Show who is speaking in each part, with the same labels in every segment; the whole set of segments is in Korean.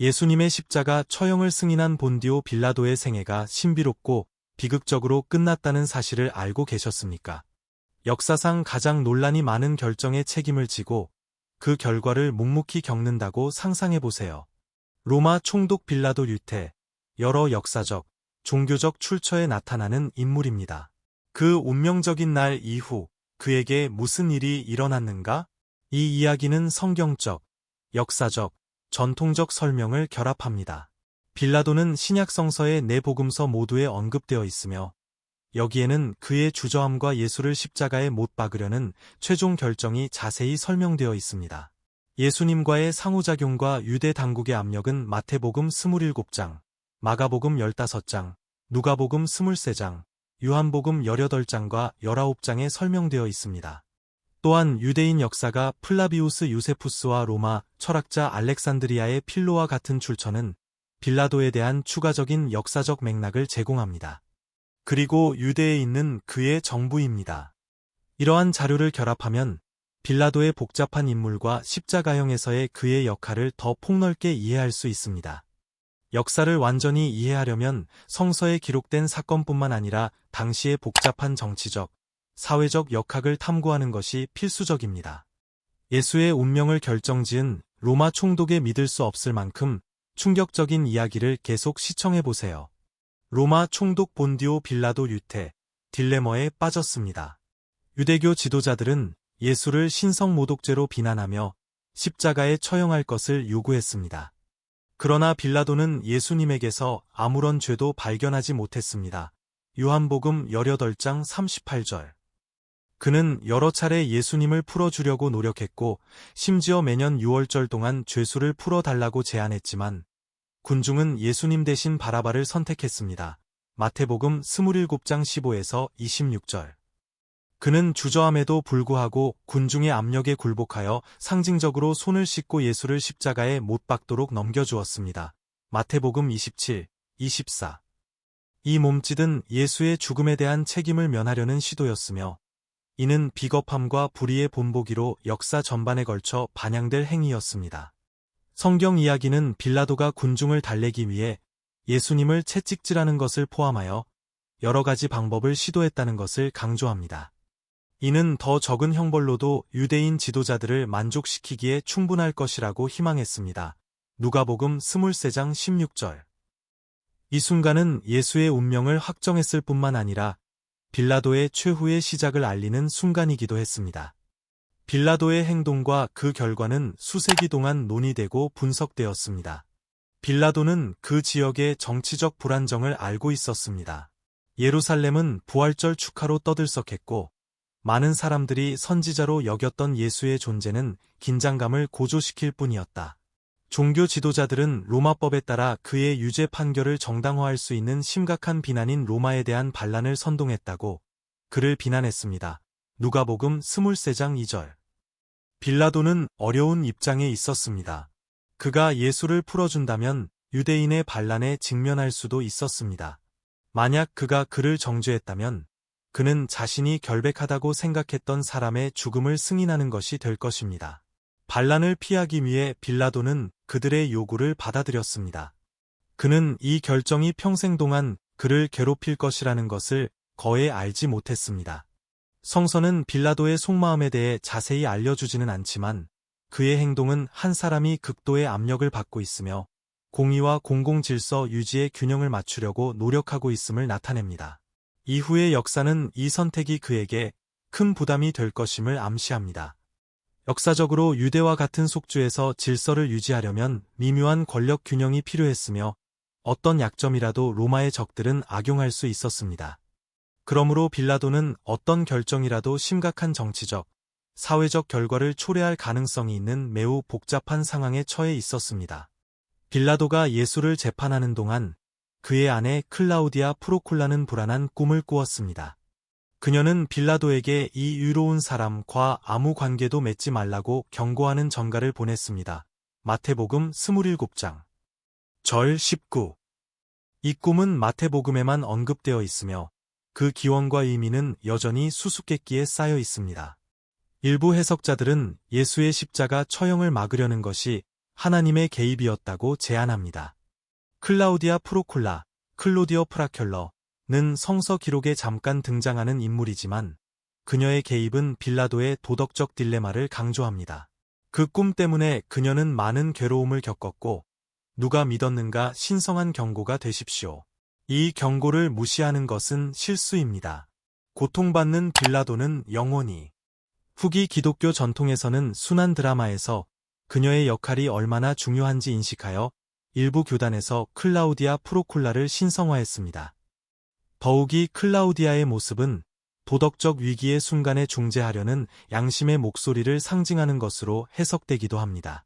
Speaker 1: 예수님의 십자가 처형을 승인한 본디오 빌라도의 생애가 신비롭고 비극적으로 끝났다는 사실을 알고 계셨습니까? 역사상 가장 논란이 많은 결정에 책임을 지고 그 결과를 묵묵히 겪는다고 상상해 보세요. 로마 총독 빌라도 류테, 여러 역사적, 종교적 출처에 나타나는 인물입니다. 그 운명적인 날 이후 그에게 무슨 일이 일어났는가? 이 이야기는 성경적, 역사적, 전통적 설명을 결합합니다. 빌라도는 신약성서의 네 복음서 모두에 언급되어 있으며 여기에는 그의 주저함과 예수를 십자가에 못 박으려는 최종 결정이 자세히 설명되어 있습니다. 예수님과의 상호작용과 유대 당국의 압력은 마태복음 27장, 마가복음 15장, 누가복음 23장, 유한복음 18장과 19장에 설명되어 있습니다. 또한 유대인 역사가 플라비우스 유세푸스와 로마 철학자 알렉산드리아의 필로와 같은 출처는 빌라도에 대한 추가적인 역사적 맥락을 제공합니다. 그리고 유대에 있는 그의 정부입니다. 이러한 자료를 결합하면 빌라도의 복잡한 인물과 십자가형에서의 그의 역할을 더 폭넓게 이해할 수 있습니다. 역사를 완전히 이해하려면 성서에 기록된 사건뿐만 아니라 당시의 복잡한 정치적, 사회적 역학을 탐구하는 것이 필수적입니다. 예수의 운명을 결정지은 로마 총독에 믿을 수 없을 만큼 충격적인 이야기를 계속 시청해보세요. 로마 총독 본디오 빌라도 류테, 딜레머에 빠졌습니다. 유대교 지도자들은 예수를 신성 모독죄로 비난하며 십자가에 처형할 것을 요구했습니다. 그러나 빌라도는 예수님에게서 아무런 죄도 발견하지 못했습니다. 요한복음 18장 38절. 그는 여러 차례 예수님을 풀어주려고 노력했고, 심지어 매년 6월절 동안 죄수를 풀어달라고 제안했지만, 군중은 예수님 대신 바라바를 선택했습니다. 마태복음 27장 15에서 26절. 그는 주저함에도 불구하고 군중의 압력에 굴복하여 상징적으로 손을 씻고 예수를 십자가에 못 박도록 넘겨주었습니다. 마태복음 27, 24. 이 몸짓은 예수의 죽음에 대한 책임을 면하려는 시도였으며 이는 비겁함과 불의의 본보기로 역사 전반에 걸쳐 반영될 행위였습니다. 성경 이야기는 빌라도가 군중을 달래기 위해 예수님을 채찍질하는 것을 포함하여 여러 가지 방법을 시도했다는 것을 강조합니다. 이는 더 적은 형벌로도 유대인 지도자들을 만족시키기에 충분할 것이라고 희망했습니다. 누가복음 23장 16절. 이 순간은 예수의 운명을 확정했을 뿐만 아니라 빌라도의 최후의 시작을 알리는 순간이기도 했습니다. 빌라도의 행동과 그 결과는 수세기 동안 논의되고 분석되었습니다. 빌라도는 그 지역의 정치적 불안정을 알고 있었습니다. 예루살렘은 부활절 축하로 떠들썩했고 많은 사람들이 선지자로 여겼던 예수의 존재는 긴장감을 고조시킬 뿐이었다. 종교 지도자들은 로마법에 따라 그의 유죄 판결을 정당화할 수 있는 심각한 비난인 로마에 대한 반란을 선동했다고 그를 비난했습니다. 누가복음 23장 2절. 빌라도는 어려운 입장에 있었습니다. 그가 예수를 풀어준다면 유대인의 반란에 직면할 수도 있었습니다. 만약 그가 그를 정죄했다면 그는 자신이 결백하다고 생각했던 사람의 죽음을 승인하는 것이 될 것입니다. 반란을 피하기 위해 빌라도는 그들의 요구를 받아들였습니다. 그는 이 결정이 평생 동안 그를 괴롭힐 것이라는 것을 거의 알지 못했습니다. 성서는 빌라도의 속마음에 대해 자세히 알려주지는 않지만 그의 행동은 한 사람이 극도의 압력을 받고 있으며 공의와 공공질서 유지의 균형을 맞추려고 노력하고 있음을 나타냅니다. 이후의 역사는 이 선택이 그에게 큰 부담이 될 것임을 암시합니다. 역사적으로 유대와 같은 속주에서 질서를 유지하려면 미묘한 권력 균형이 필요했으며 어떤 약점이라도 로마의 적들은 악용할 수 있었습니다. 그러므로 빌라도는 어떤 결정이라도 심각한 정치적, 사회적 결과를 초래할 가능성이 있는 매우 복잡한 상황에 처해 있었습니다. 빌라도가 예수를 재판하는 동안 그의 아내 클라우디아 프로콜라는 불안한 꿈을 꾸었습니다. 그녀는 빌라도에게 이 유로운 사람과 아무 관계도 맺지 말라고 경고하는 전가를 보냈습니다. 마태복음 27장 절 19. 이 꿈은 마태복음에만 언급되어 있으며 그 기원과 의미는 여전히 수수께끼에 쌓여 있습니다. 일부 해석자들은 예수의 십자가 처형을 막으려는 것이 하나님의 개입이었다고 제안합니다. 클라우디아 프로콜라, 클로디오 프라켈러 는 성서 기록에 잠깐 등장하는 인물이지만 그녀의 개입은 빌라도의 도덕적 딜레마를 강조합니다. 그 꿈 때문에 그녀는 많은 괴로움을 겪었고 누가 믿었는가 신성한 경고가 되십시오. 이 경고를 무시하는 것은 실수입니다. 고통받는 빌라도는 영원히 후기 기독교 전통에서는 순환 드라마에서 그녀의 역할이 얼마나 중요한지 인식하여 일부 교단에서 클라우디아 프로콜라를 신성화했습니다. 더욱이 클라우디아의 모습은 도덕적 위기의 순간에 중재하려는 양심의 목소리를 상징하는 것으로 해석되기도 합니다.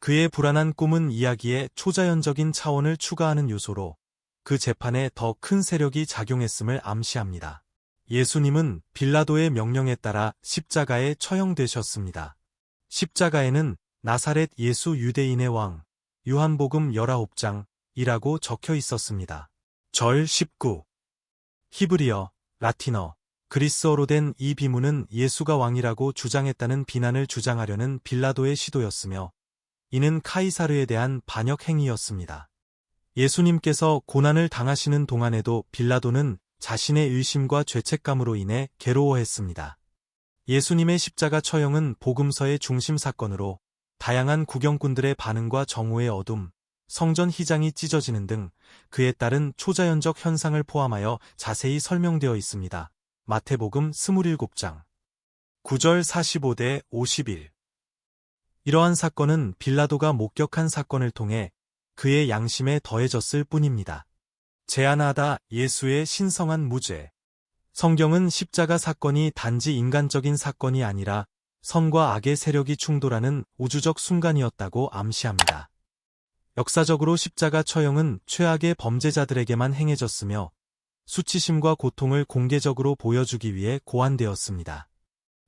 Speaker 1: 그의 불안한 꿈은 이야기의 초자연적인 차원을 추가하는 요소로 그 재판에 더 큰 세력이 작용했음을 암시합니다. 예수님은 빌라도의 명령에 따라 십자가에 처형되셨습니다. 십자가에는 나사렛 예수 유대인의 왕, 요한복음 19장이라고 적혀 있었습니다. 절 19. 히브리어, 라틴어, 그리스어로 된 이 비문은 예수가 왕이라고 주장했다는 비난을 주장하려는 빌라도의 시도였으며 이는 카이사르에 대한 반역 행위였습니다. 예수님께서 고난을 당하시는 동안에도 빌라도는 자신의 의심과 죄책감으로 인해 괴로워했습니다. 예수님의 십자가 처형은 복음서의 중심 사건으로 다양한 구경꾼들의 반응과 정오의 어둠, 성전 희장이 찢어지는 등 그에 따른 초자연적 현상을 포함하여 자세히 설명되어 있습니다. 마태복음 27장 9절 45대 51 이러한 사건은 빌라도가 목격한 사건을 통해 그의 양심에 더해졌을 뿐입니다. 제안하다 예수의 신성한 무죄 성경은 십자가 사건이 단지 인간적인 사건이 아니라 선과 악의 세력이 충돌하는 우주적 순간이었다고 암시합니다. 역사적으로 십자가 처형은 최악의 범죄자들에게만 행해졌으며 수치심과 고통을 공개적으로 보여주기 위해 고안되었습니다.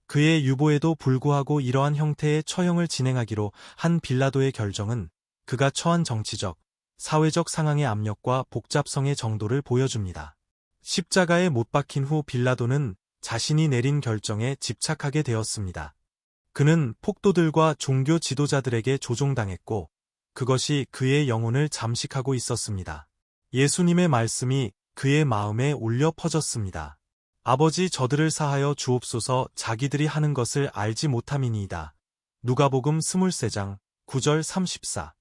Speaker 1: 그의 유보에도 불구하고 이러한 형태의 처형을 진행하기로 한 빌라도의 결정은 그가 처한 정치적, 사회적 상황의 압력과 복잡성의 정도를 보여줍니다. 십자가에 못 박힌 후 빌라도는 자신이 내린 결정에 집착하게 되었습니다. 그는 폭도들과 종교 지도자들에게 조종당했고 그것이 그의 영혼을 잠식하고 있었습니다. 예수님의 말씀이 그의 마음에 울려 퍼졌습니다. 아버지 저들을 사하여 주옵소서 자기들이 하는 것을 알지 못함이니이다. 누가복음 23장 9절 34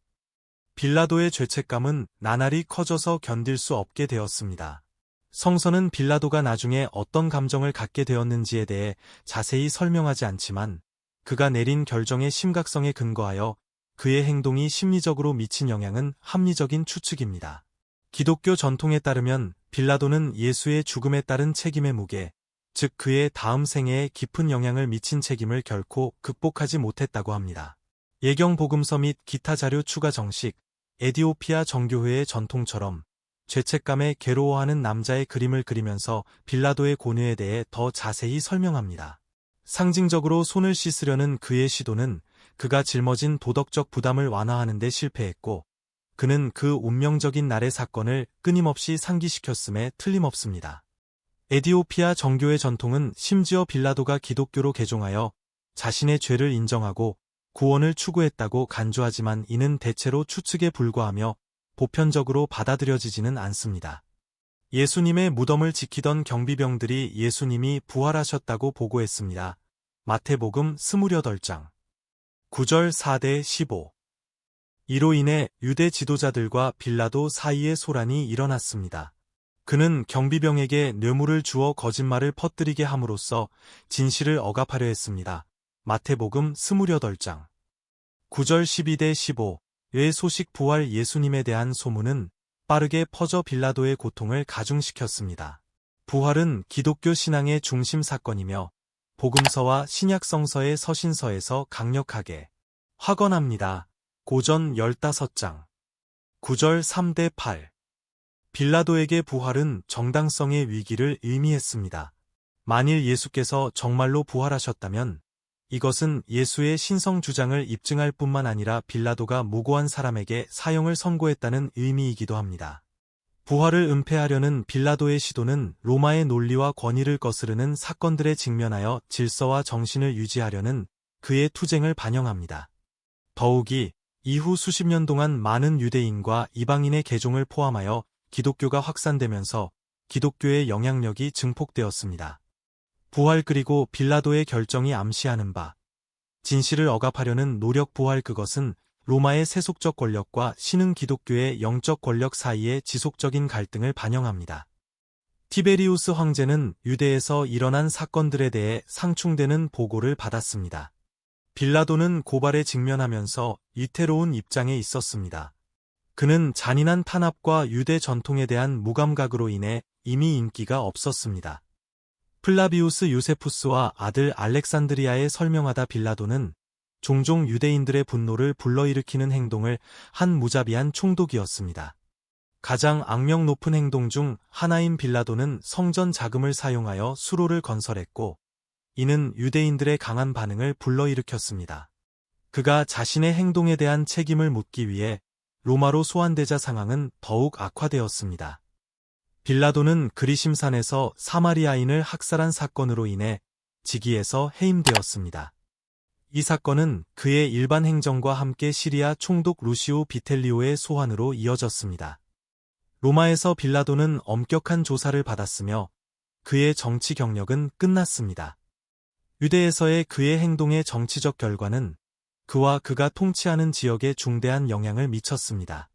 Speaker 1: 빌라도의 죄책감은 나날이 커져서 견딜 수 없게 되었습니다. 성서는 빌라도가 나중에 어떤 감정을 갖게 되었는지에 대해 자세히 설명하지 않지만 그가 내린 결정의 심각성에 근거하여 그의 행동이 심리적으로 미친 영향은 합리적인 추측입니다. 기독교 전통에 따르면 빌라도는 예수의 죽음에 따른 책임의 무게, 즉 그의 다음 생애에 깊은 영향을 미친 책임을 결코 극복하지 못했다고 합니다. 예경 복음서 및 기타 자료 추가 정식, 에디오피아 정교회의 전통처럼 죄책감에 괴로워하는 남자의 그림을 그리면서 빌라도의 고뇌에 대해 더 자세히 설명합니다. 상징적으로 손을 씻으려는 그의 시도는 그가 짊어진 도덕적 부담을 완화하는 데 실패했고 그는 그 운명적인 날의 사건을 끊임없이 상기시켰음에 틀림없습니다. 에디오피아 정교의 전통은 심지어 빌라도가 기독교로 개종하여 자신의 죄를 인정하고 구원을 추구했다고 간주하지만 이는 대체로 추측에 불과하며 보편적으로 받아들여지지는 않습니다. 예수님의 무덤을 지키던 경비병들이 예수님이 부활하셨다고 보고했습니다. 마태복음 28장 9절 4대 15 이로 인해 유대 지도자들과 빌라도 사이에 소란이 일어났습니다. 그는 경비병에게 뇌물을 주어 거짓말을 퍼뜨리게 함으로써 진실을 억압하려 했습니다. 마태복음 28장 9절 12대 15의 소식 부활 예수님에 대한 소문은 빠르게 퍼져 빌라도의 고통을 가중시켰습니다. 부활은 기독교 신앙의 중심 사건이며 복음서와 신약성서의 서신서에서 강력하게 확언합니다. 고전 15장 9절 3대 8 빌라도에게 부활은 정당성의 위기를 의미했습니다. 만일 예수께서 정말로 부활하셨다면 이것은 예수의 신성 주장을 입증할 뿐만 아니라 빌라도가 무고한 사람에게 사형을 선고했다는 의미이기도 합니다. 부활을 은폐하려는 빌라도의 시도는 로마의 논리와 권위를 거스르는 사건들에 직면하여 질서와 정신을 유지하려는 그의 투쟁을 반영합니다. 더욱이 이후 수십 년 동안 많은 유대인과 이방인의 개종을 포함하여 기독교가 확산되면서 기독교의 영향력이 증폭되었습니다. 부활 그리고 빌라도의 결정이 암시하는 바 진실을 억압하려는 노력 부활 그것은 로마의 세속적 권력과 신흥 기독교의 영적 권력 사이의 지속적인 갈등을 반영합니다. 티베리우스 황제는 유대에서 일어난 사건들에 대해 상충되는 보고를 받았습니다. 빌라도는 고발에 직면하면서 이태로운 입장에 있었습니다. 그는 잔인한 탄압과 유대 전통에 대한 무감각으로 인해 이미 인기가 없었습니다. 플라비우스 요세푸스와 아들 알렉산드리아에 설명하다 빌라도는 종종 유대인들의 분노를 불러일으키는 행동을 한 무자비한 총독이었습니다. 가장 악명 높은 행동 중 하나인 빌라도는 성전 자금을 사용하여 수로를 건설했고 이는 유대인들의 강한 반응을 불러일으켰습니다. 그가 자신의 행동에 대한 책임을 묻기 위해 로마로 소환되자 상황은 더욱 악화되었습니다. 빌라도는 그리심산에서 사마리아인을 학살한 사건으로 인해 직위에서 해임되었습니다. 이 사건은 그의 일반 행정과 함께 시리아 총독 루시오 비텔리오의 소환으로 이어졌습니다. 로마에서 빌라도는 엄격한 조사를 받았으며 그의 정치 경력은 끝났습니다. 유대에서의 그의 행동의 정치적 결과는 그와 그가 통치하는 지역에 중대한 영향을 미쳤습니다.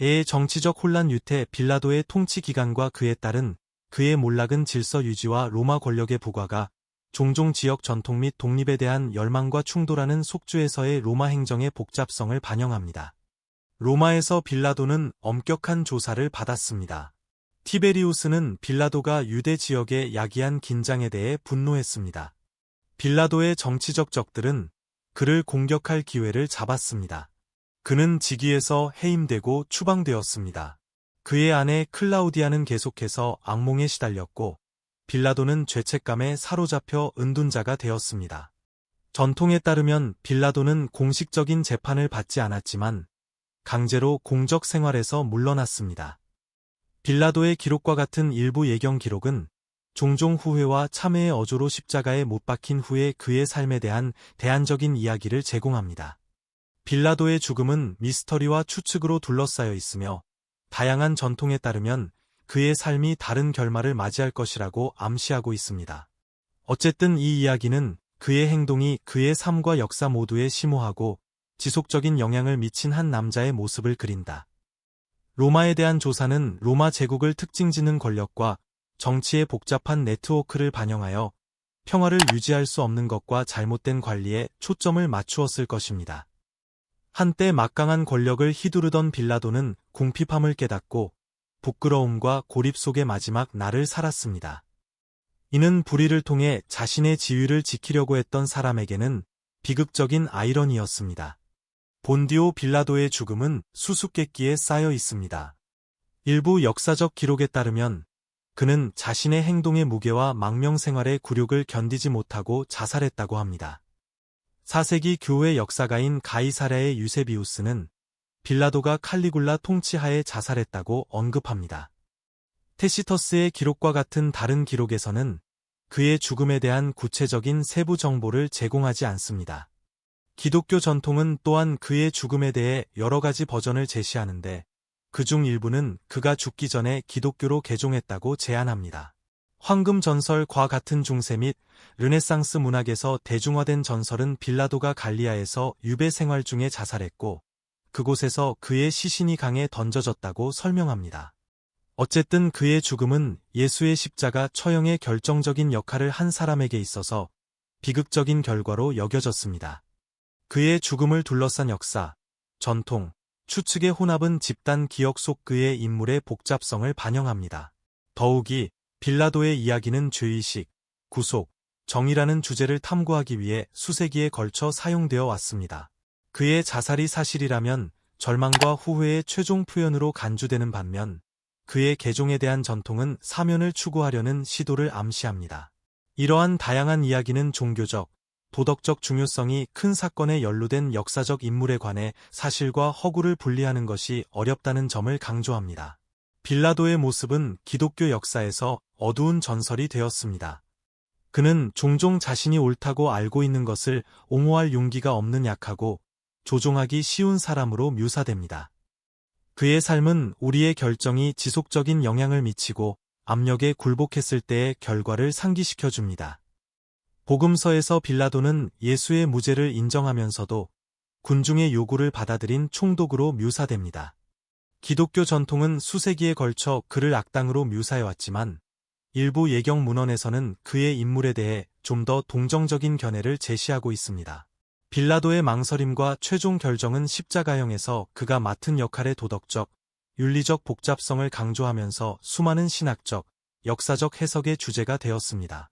Speaker 1: 의 정치적 혼란 유태 빌라도의 통치 기간과 그에 따른 그의 몰락은 질서 유지와 로마 권력의 부과가 종종 지역 전통 및 독립에 대한 열망과 충돌하는 속주에서의 로마 행정의 복잡성을 반영합니다. 로마에서 빌라도는 엄격한 조사를 받았습니다. 티베리우스는 빌라도가 유대 지역에 야기한 긴장에 대해 분노했습니다. 빌라도의 정치적 적들은 그를 공격할 기회를 잡았습니다. 그는 직위에서 해임되고 추방되었습니다. 그의 아내 클라우디아는 계속해서 악몽에 시달렸고 빌라도는 죄책감에 사로잡혀 은둔자가 되었습니다. 전통에 따르면 빌라도는 공식적인 재판을 받지 않았지만 강제로 공적 생활에서 물러났습니다. 빌라도의 기록과 같은 일부 예경 기록은 종종 후회와 참회의 어조로 십자가에 못 박힌 후에 그의 삶에 대한 대안적인 이야기를 제공합니다. 빌라도의 죽음은 미스터리와 추측으로 둘러싸여 있으며 다양한 전통에 따르면 그의 삶이 다른 결말을 맞이할 것이라고 암시하고 있습니다. 어쨌든 이 이야기는 그의 행동이 그의 삶과 역사 모두에 심오하고 지속적인 영향을 미친 한 남자의 모습을 그린다. 로마에 대한 조사는 로마 제국을 특징짓는 권력과 정치의 복잡한 네트워크를 반영하여 평화를 유지할 수 없는 것과 잘못된 관리에 초점을 맞추었을 것입니다. 한때 막강한 권력을 휘두르던 빌라도는 궁핍함을 깨닫고 부끄러움과 고립 속의 마지막 날을 살았습니다. 이는 불의를 통해 자신의 지위를 지키려고 했던 사람에게는 비극적인 아이러니였습니다. 본디오 빌라도의 죽음은 수수께끼에 쌓여 있습니다. 일부 역사적 기록에 따르면 그는 자신의 행동의 무게와 망명 생활의 굴욕을 견디지 못하고 자살했다고 합니다. 4세기 교회 역사가인 가이사랴의 유세비우스는 빌라도가 칼리굴라 통치하에 자살했다고 언급합니다. 테시터스의 기록과 같은 다른 기록에서는 그의 죽음에 대한 구체적인 세부 정보를 제공하지 않습니다. 기독교 전통은 또한 그의 죽음에 대해 여러 가지 버전을 제시하는데 그중 일부는 그가 죽기 전에 기독교로 개종했다고 제안합니다. 황금 전설과 같은 중세 및 르네상스 문학에서 대중화된 전설은 빌라도가 갈리아에서 유배 생활 중에 자살했고 그곳에서 그의 시신이 강에 던져졌다고 설명합니다. 어쨌든 그의 죽음은 예수의 십자가 처형의 결정적인 역할을 한 사람에게 있어서 비극적인 결과로 여겨졌습니다. 그의 죽음을 둘러싼 역사, 전통, 추측의 혼합은 집단 기억 속 그의 인물의 복잡성을 반영합니다. 더욱이 빌라도의 이야기는 죄의식, 구속, 정의라는 주제를 탐구하기 위해 수세기에 걸쳐 사용되어 왔습니다. 그의 자살이 사실이라면 절망과 후회의 최종 표현으로 간주되는 반면 그의 개종에 대한 전통은 사면을 추구하려는 시도를 암시합니다. 이러한 다양한 이야기는 종교적, 도덕적 중요성이 큰 사건에 연루된 역사적 인물에 관해 사실과 허구를 분리하는 것이 어렵다는 점을 강조합니다. 빌라도의 모습은 기독교 역사에서 어두운 전설이 되었습니다. 그는 종종 자신이 옳다고 알고 있는 것을 옹호할 용기가 없는 약하고 조종하기 쉬운 사람으로 묘사됩니다. 그의 삶은 우리의 결정이 지속적인 영향을 미치고 압력에 굴복했을 때의 결과를 상기시켜 줍니다. 복음서에서 빌라도는 예수의 무죄를 인정하면서도 군중의 요구를 받아들인 총독으로 묘사됩니다. 기독교 전통은 수세기에 걸쳐 그를 악당으로 묘사해왔지만 일부 예경 문헌에서는 그의 인물에 대해 좀 더 동정적인 견해를 제시하고 있습니다. 빌라도의 망설임과 최종 결정은 십자가형에서 그가 맡은 역할의 도덕적, 윤리적 복잡성을 강조하면서 수많은 신학적, 역사적 해석의 주제가 되었습니다.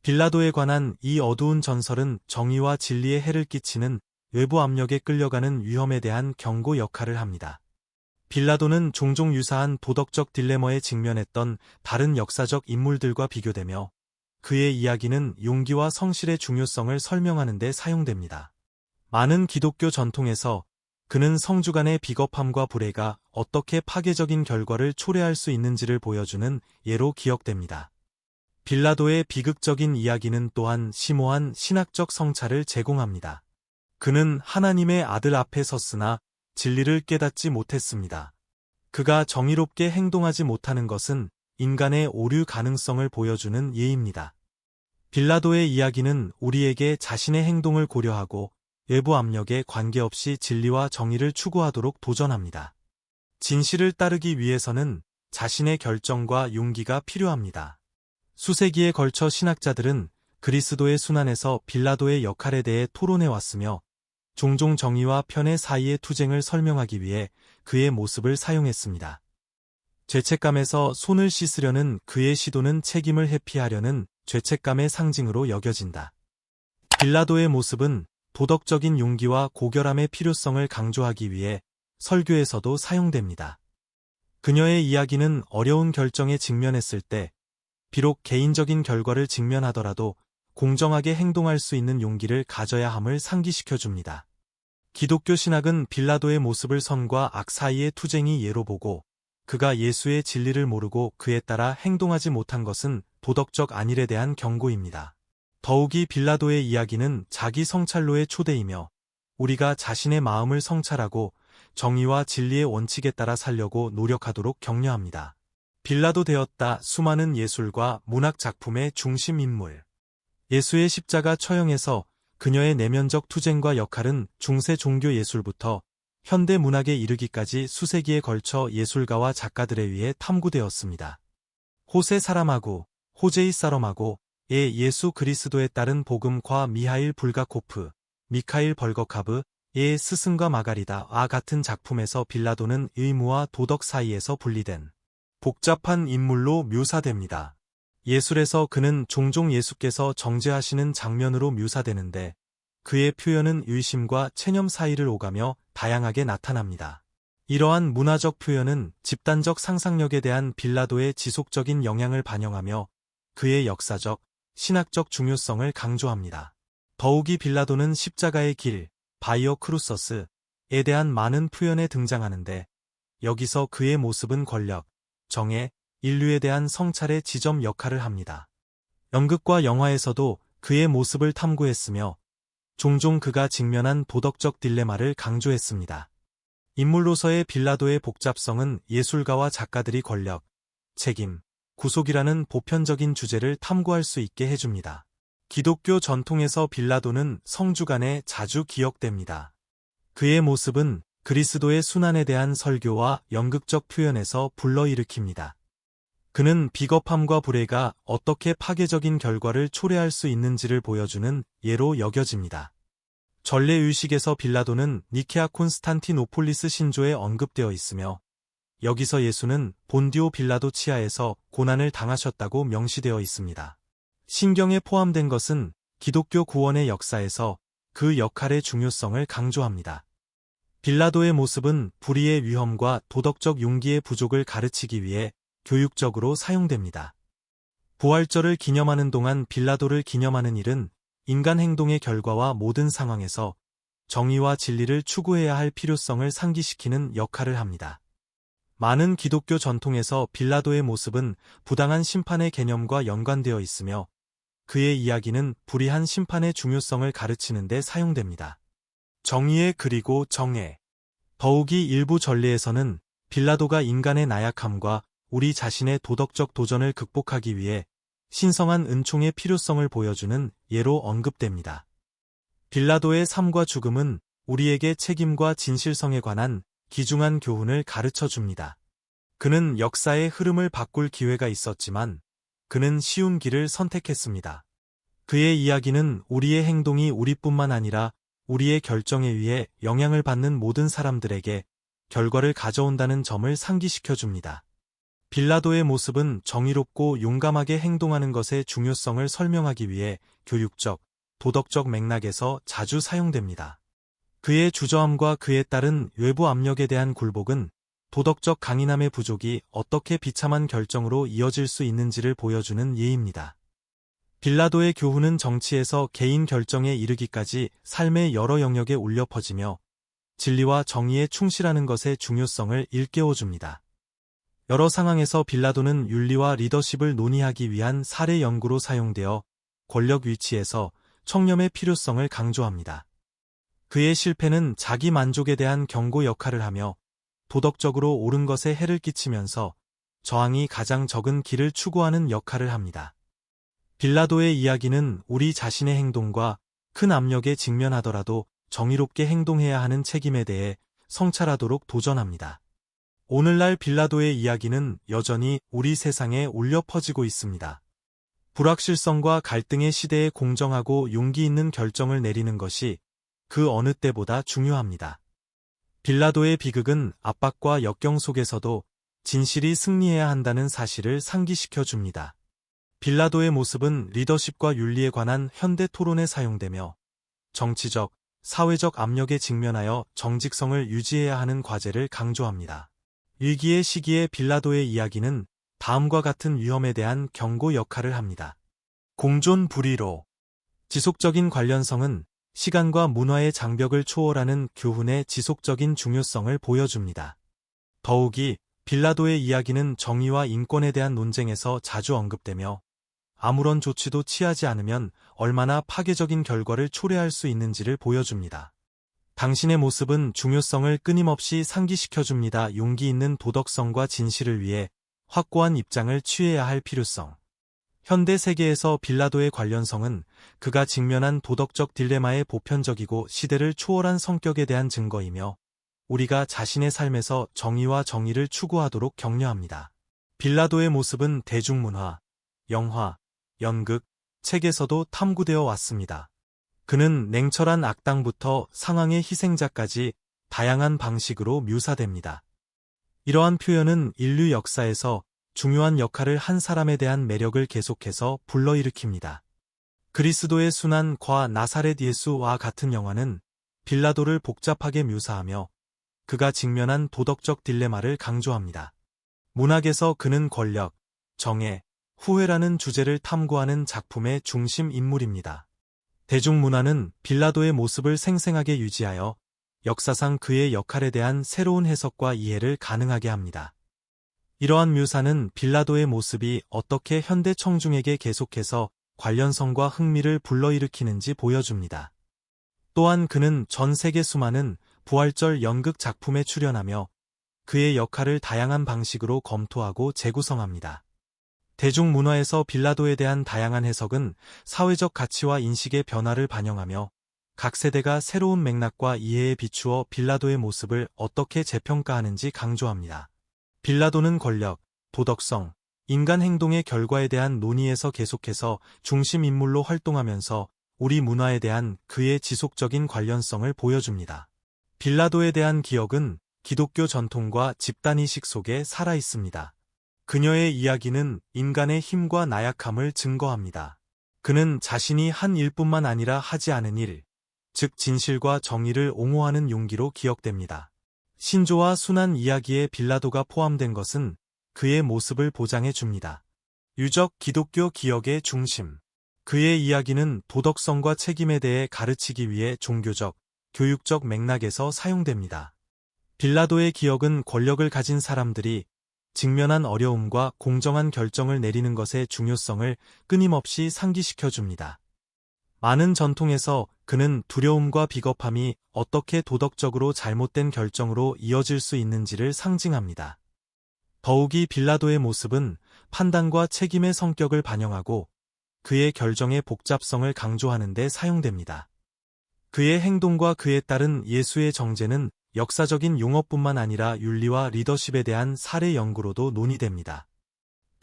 Speaker 1: 빌라도에 관한 이 어두운 전설은 정의와 진리에 해를 끼치는 외부 압력에 끌려가는 위험에 대한 경고 역할을 합니다. 빌라도는 종종 유사한 도덕적 딜레머에 직면했던 다른 역사적 인물들과 비교되며 그의 이야기는 용기와 성실의 중요성을 설명하는 데 사용됩니다. 많은 기독교 전통에서 그는 성주 간의 비겁함과 불의가 어떻게 파괴적인 결과를 초래할 수 있는지를 보여주는 예로 기억됩니다. 빌라도의 비극적인 이야기는 또한 심오한 신학적 성찰을 제공합니다. 그는 하나님의 아들 앞에 섰으나 진리를 깨닫지 못했습니다. 그가 정의롭게 행동하지 못하는 것은 인간의 오류 가능성을 보여주는 예입니다. 빌라도의 이야기는 우리에게 자신의 행동을 고려하고 외부 압력에 관계없이 진리와 정의를 추구하도록 도전합니다. 진실을 따르기 위해서는 자신의 결정과 용기가 필요합니다. 수세기에 걸쳐 신학자들은 그리스도의 순환에서 빌라도의 역할에 대해 토론해 왔으며 종종 정의와 편의 사이의 투쟁을 설명하기 위해 그의 모습을 사용했습니다. 죄책감에서 손을 씻으려는 그의 시도는 책임을 회피하려는 죄책감의 상징으로 여겨진다. 빌라도의 모습은 도덕적인 용기와 고결함의 필요성을 강조하기 위해 설교에서도 사용됩니다. 그녀의 이야기는 어려운 결정에 직면했을 때 비록 개인적인 결과를 직면하더라도 공정하게 행동할 수 있는 용기를 가져야 함을 상기시켜 줍니다. 기독교 신학은 빌라도의 모습을 선과 악 사이의 투쟁이 예로 보고 그가 예수의 진리를 모르고 그에 따라 행동하지 못한 것은 도덕적 안일에 대한 경고입니다. 더욱이 빌라도의 이야기는 자기 성찰로의 초대이며 우리가 자신의 마음을 성찰하고 정의와 진리의 원칙에 따라 살려고 노력하도록 격려합니다. 빌라도 되었다 수많은 예술과 문학 작품의 중심 인물 예수의 십자가 처형에서 그녀의 내면적 투쟁과 역할은 중세 종교 예술부터 현대 문학에 이르기까지 수세기에 걸쳐 예술가와 작가들에 의해 탐구되었습니다. 호세 사람하고 호제이 사람하고 의 예수 그리스도에 따른 복음과 미하일 불가코프, 미카일 벌거카브, 의 스승과 마가리다와 같은 작품에서 빌라도는 의무와 도덕 사이에서 분리된 복잡한 인물로 묘사됩니다. 예술에서 그는 종종 예수께서 정죄하시는 장면으로 묘사되는데 그의 표현은 의심과 체념 사이를 오가며 다양하게 나타납니다. 이러한 문화적 표현은 집단적 상상력에 대한 빌라도의 지속적인 영향을 반영하며 그의 역사적, 신학적 중요성을 강조합니다. 더욱이 빌라도는 십자가의 길, 바이오 크루서스에 대한 많은 표현에 등장하는데 여기서 그의 모습은 권력, 정의, 인류에 대한 성찰의 지점 역할을 합니다. 연극과 영화에서도 그의 모습을 탐구했으며 종종 그가 직면한 도덕적 딜레마를 강조했습니다. 인물로서의 빌라도의 복잡성은 예술가와 작가들이 권력, 책임, 구속이라는 보편적인 주제를 탐구할 수 있게 해줍니다. 기독교 전통에서 빌라도는 성주간에 자주 기억됩니다. 그의 모습은 그리스도의 순환에 대한 설교와 연극적 표현에서 불러일으킵니다. 그는 비겁함과 불의가 어떻게 파괴적인 결과를 초래할 수 있는지를 보여주는 예로 여겨집니다. 전례의식에서 빌라도는 니케아 콘스탄티노폴리스 신조에 언급되어 있으며 여기서 예수는 본디오 빌라도 치하에서 고난을 당하셨다고 명시되어 있습니다. 신경에 포함된 것은 기독교 구원의 역사에서 그 역할의 중요성을 강조합니다. 빌라도의 모습은 불의의 위험과 도덕적 용기의 부족을 가르치기 위해 교육적으로 사용됩니다. 부활절을 기념하는 동안 빌라도를 기념하는 일은 인간 행동의 결과와 모든 상황에서 정의와 진리를 추구해야 할 필요성을 상기시키는 역할을 합니다. 많은 기독교 전통에서 빌라도의 모습은 부당한 심판의 개념과 연관되어 있으며 그의 이야기는 불의한 심판의 중요성을 가르치는 데 사용됩니다. 정의에 그리고 정해. 더욱이 일부 전례에서는 빌라도가 인간의 나약함과 우리 자신의 도덕적 도전을 극복하기 위해 신성한 은총의 필요성을 보여주는 예로 언급됩니다. 빌라도의 삶과 죽음은 우리에게 책임과 진실성에 관한 기중한 교훈을 가르쳐 줍니다. 그는 역사의 흐름을 바꿀 기회가 있었지만 그는 쉬운 길을 선택했습니다. 그의 이야기는 우리의 행동이 우리뿐만 아니라 우리의 결정에 의해 영향을 받는 모든 사람들에게 결과를 가져온다는 점을 상기시켜 줍니다. 빌라도의 모습은 정의롭고 용감하게 행동하는 것의 중요성을 설명하기 위해 교육적, 도덕적 맥락에서 자주 사용됩니다. 그의 주저함과 그에 따른 외부 압력에 대한 굴복은 도덕적 강인함의 부족이 어떻게 비참한 결정으로 이어질 수 있는지를 보여주는 예입니다. 빌라도의 교훈은 정치에서 개인 결정에 이르기까지 삶의 여러 영역에 울려 퍼지며 진리와 정의에 충실하는 것의 중요성을 일깨워줍니다. 여러 상황에서 빌라도는 윤리와 리더십을 논의하기 위한 사례 연구로 사용되어 권력 위치에서 청렴의 필요성을 강조합니다. 그의 실패는 자기 만족에 대한 경고 역할을 하며 도덕적으로 옳은 것에 해를 끼치면서 저항이 가장 적은 길을 추구하는 역할을 합니다. 빌라도의 이야기는 우리 자신의 행동과 큰 압력에 직면하더라도 정의롭게 행동해야 하는 책임에 대해 성찰하도록 도전합니다. 오늘날 빌라도의 이야기는 여전히 우리 세상에 울려 퍼지고 있습니다. 불확실성과 갈등의 시대에 공정하고 용기 있는 결정을 내리는 것이 그 어느 때보다 중요합니다. 빌라도의 비극은 압박과 역경 속에서도 진실이 승리해야 한다는 사실을 상기시켜 줍니다. 빌라도의 모습은 리더십과 윤리에 관한 현대 토론에 사용되며 정치적, 사회적 압력에 직면하여 정직성을 유지해야 하는 과제를 강조합니다. 위기의 시기에 빌라도의 이야기는 다음과 같은 위험에 대한 경고 역할을 합니다. 공존 불의로 지속적인 관련성은 시간과 문화의 장벽을 초월하는 교훈의 지속적인 중요성을 보여줍니다. 더욱이 빌라도의 이야기는 정의와 인권에 대한 논쟁에서 자주 언급되며 아무런 조치도 취하지 않으면 얼마나 파괴적인 결과를 초래할 수 있는지를 보여줍니다. 당신의 모습은 중요성을 끊임없이 상기시켜줍니다. 용기 있는 도덕성과 진실을 위해 확고한 입장을 취해야 할 필요성. 현대 세계에서 빌라도의 관련성은 그가 직면한 도덕적 딜레마의 보편적이고 시대를 초월한 성격에 대한 증거이며 우리가 자신의 삶에서 정의와 정의를 추구하도록 격려합니다. 빌라도의 모습은 대중문화, 영화, 연극, 책에서도 탐구되어 왔습니다. 그는 냉철한 악당부터 상황의 희생자까지 다양한 방식으로 묘사됩니다. 이러한 표현은 인류 역사에서 중요한 역할을 한 사람에 대한 매력을 계속해서 불러일으킵니다. 그리스도의 순환 과 나사렛 예수와 같은 영화는 빌라도를 복잡하게 묘사하며 그가 직면한 도덕적 딜레마를 강조합니다. 문학에서 그는 권력, 정의, 후회라는 주제를 탐구하는 작품의 중심 인물입니다. 대중문화는 빌라도의 모습을 생생하게 유지하여 역사상 그의 역할에 대한 새로운 해석과 이해를 가능하게 합니다. 이러한 묘사는 빌라도의 모습이 어떻게 현대 청중에게 계속해서 관련성과 흥미를 불러일으키는지 보여줍니다. 또한 그는 전 세계 수많은 부활절 연극 작품에 출연하며 그의 역할을 다양한 방식으로 검토하고 재구성합니다. 대중문화에서 빌라도에 대한 다양한 해석은 사회적 가치와 인식의 변화를 반영하며 각 세대가 새로운 맥락과 이해에 비추어 빌라도의 모습을 어떻게 재평가하는지 강조합니다. 빌라도는 권력, 도덕성, 인간 행동의 결과에 대한 논의에서 계속해서 중심 인물로 활동하면서 우리 문화에 대한 그의 지속적인 관련성을 보여줍니다. 빌라도에 대한 기억은 기독교 전통과 집단의식 속에 살아 있습니다. 그녀의 이야기는 인간의 힘과 나약함을 증거합니다. 그는 자신이 한 일뿐만 아니라 하지 않은 일, 즉 진실과 정의를 옹호하는 용기로 기억됩니다. 신조와 순한 이야기에 빌라도가 포함된 것은 그의 모습을 보장해 줍니다. 유적 기독교 기억의 중심. 그의 이야기는 도덕성과 책임에 대해 가르치기 위해 종교적, 교육적 맥락에서 사용됩니다. 빌라도의 기억은 권력을 가진 사람들이 직면한 어려움과 공정한 결정을 내리는 것의 중요성을 끊임없이 상기시켜 줍니다. 많은 전통에서 그는 두려움과 비겁함이 어떻게 도덕적으로 잘못된 결정으로 이어질 수 있는지를 상징합니다. 더욱이 빌라도의 모습은 판단과 책임의 성격을 반영하고 그의 결정의 복잡성을 강조하는 데 사용됩니다. 그의 행동과 그에 따른 예수의 정제는 역사적인 용어뿐만 아니라 윤리와 리더십에 대한 사례 연구로도 논의됩니다.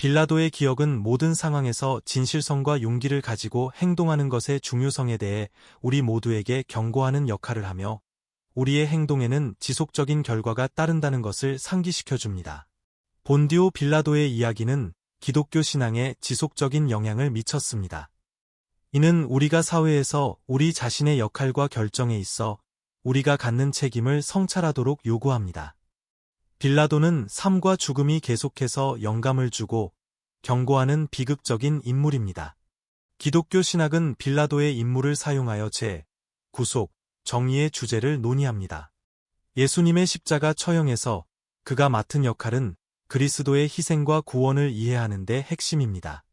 Speaker 1: 빌라도의 기억은 모든 상황에서 진실성과 용기를 가지고 행동하는 것의 중요성에 대해 우리 모두에게 경고하는 역할을 하며 우리의 행동에는 지속적인 결과가 따른다는 것을 상기시켜 줍니다. 본디오 빌라도의 이야기는 기독교 신앙에 지속적인 영향을 미쳤습니다. 이는 우리가 사회에서 우리 자신의 역할과 결정에 있어 우리가 갖는 책임을 성찰하도록 요구합니다. 빌라도는 삶과 죽음이 계속해서 영감을 주고 경고하는 비극적인 인물입니다. 기독교 신학은 빌라도의 인물을 사용하여 제 구속, 정의의 주제를 논의합니다. 예수님의 십자가 처형에서 그가 맡은 역할은 그리스도의 희생과 구원을 이해하는 데 핵심입니다.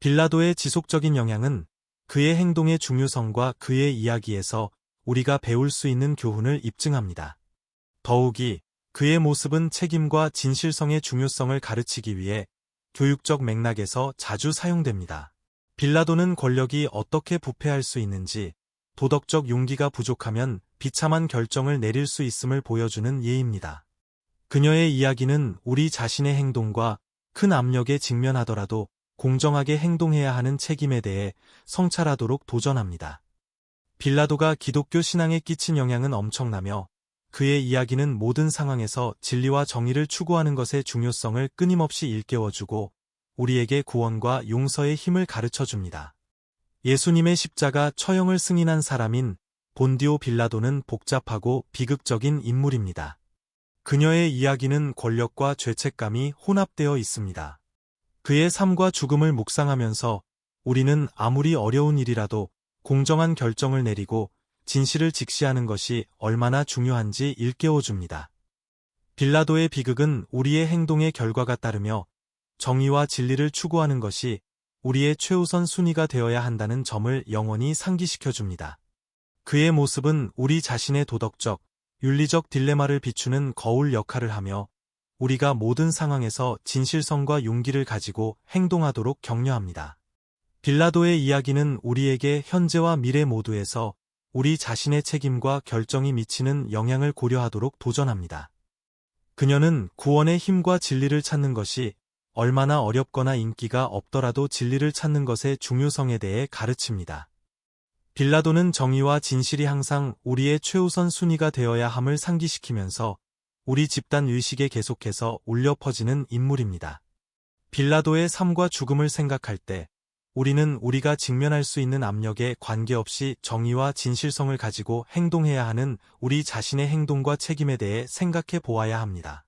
Speaker 1: 빌라도의 지속적인 영향은 그의 행동의 중요성과 그의 이야기에서 우리가 배울 수 있는 교훈을 입증합니다. 더욱이 그의 모습은 책임과 진실성의 중요성을 가르치기 위해 교육적 맥락에서 자주 사용됩니다. 빌라도는 권력이 어떻게 부패할 수 있는지 도덕적 용기가 부족하면 비참한 결정을 내릴 수 있음을 보여주는 예입니다. 그녀의 이야기는 우리 자신의 행동과 큰 압력에 직면하더라도 공정하게 행동해야 하는 책임에 대해 성찰하도록 도전합니다. 빌라도가 기독교 신앙에 끼친 영향은 엄청나며 그의 이야기는 모든 상황에서 진리와 정의를 추구하는 것의 중요성을 끊임없이 일깨워주고 우리에게 구원과 용서의 힘을 가르쳐 줍니다. 예수님의 십자가 처형을 승인한 사람인 본디오 빌라도는 복잡하고 비극적인 인물입니다. 그녀의 이야기는 권력과 죄책감이 혼합되어 있습니다. 그의 삶과 죽음을 묵상하면서 우리는 아무리 어려운 일이라도 공정한 결정을 내리고 진실을 직시하는 것이 얼마나 중요한지 일깨워줍니다. 빌라도의 비극은 우리의 행동의 결과가 따르며 정의와 진리를 추구하는 것이 우리의 최우선 순위가 되어야 한다는 점을 영원히 상기시켜줍니다. 그의 모습은 우리 자신의 도덕적, 윤리적 딜레마를 비추는 거울 역할을 하며 우리가 모든 상황에서 진실성과 용기를 가지고 행동하도록 격려합니다. 빌라도의 이야기는 우리에게 현재와 미래 모두에서 우리 자신의 책임과 결정이 미치는 영향을 고려하도록 도전합니다. 그녀는 구원의 힘과 진리를 찾는 것이 얼마나 어렵거나 인기가 없더라도 진리를 찾는 것의 중요성에 대해 가르칩니다. 빌라도는 정의와 진실이 항상 우리의 최우선 순위가 되어야 함을 상기시키면서 우리 집단 의식에 계속해서 울려 퍼지는 인물입니다. 빌라도의 삶과 죽음을 생각할 때 우리는 우리가 직면할 수 있는 압력에 관계없이 정의와 진실성을 가지고 행동해야 하는 우리 자신의 행동과 책임에 대해 생각해 보아야 합니다.